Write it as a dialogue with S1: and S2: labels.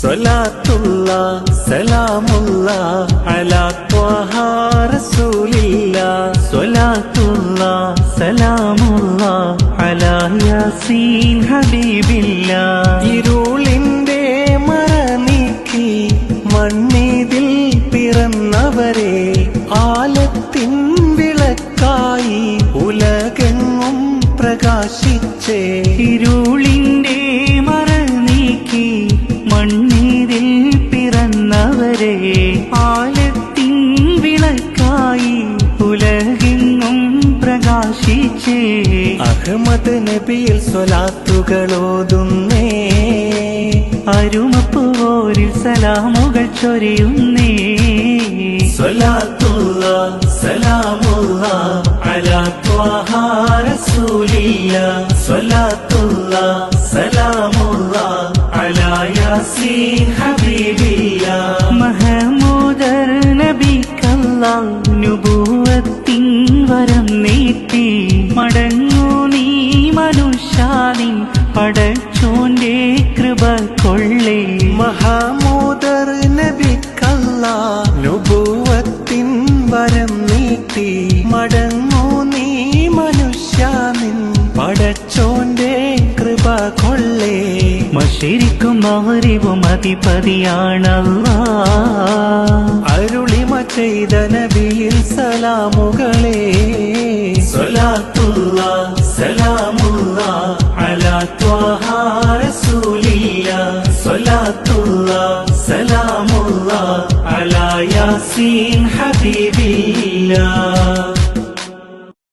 S1: സ്വലാത്തുള്ള സലാമുള്ള അലാ ത്വഹ റസൂലില്ല. സ്വലാത്തുള്ള സലാമുള്ള അലാ യാസീൻ ഹബീബില്ല. ഇരുളിന്റെ മറ നീക്കി മണ്ണിതിൽ പിറന്നവരെ ആലത്തിൻ വിളക്കായി ഉലകെങ്ങും പ്രകാശിച്ചേ.
S2: നീക്കി മണ്ണീരിൽ പിറന്നവരെ ആലത്തിൻ വിളക്കായി ഉലകെങ്ങും പ്രകാശിച്ചേ.
S1: അഹമ്മദ് നബിയിൽ സ്വലാത്തുകളോതുന്നേ.
S2: അരുമപ്പുവോരിൽ സലാമുകൾ ചൊരിയുന്നേ.
S1: സ്വലാത്തുള്ള സലാമുള്ള അലാ ത്വഹ റസൂലില്ല. സ്വലാത്തുള്ള സലാമുള്ള
S2: മഹമൂദർ നബിക്കല്ല നുബൂവത്തിൻ വരം നീട്ടി. മടങ്ങൂ നീ മനുഷ്യാനിൻ പടച്ചോന്റെ കൃപ കൊള്ളേ.
S1: മഹാമൂദർ നബിക്കല്ല നുബുവത്തിൻ വരം നീട്ടി. മടങ്ങൂ നീ മനുഷ്യാനിൻ പടച്ചോന്റെ കൃപ കൊള്ളേ
S2: മഷിരിക്കും അതിപതിയാണല്ല അരുളി
S1: അരുളിമ ചെയ്ത നബിയിൽ സലാമുകളെ. സ്വലാത്തുള്ള സലാമുള്ള അലാ അലാ യാസീൻ ഹബീബില്ല.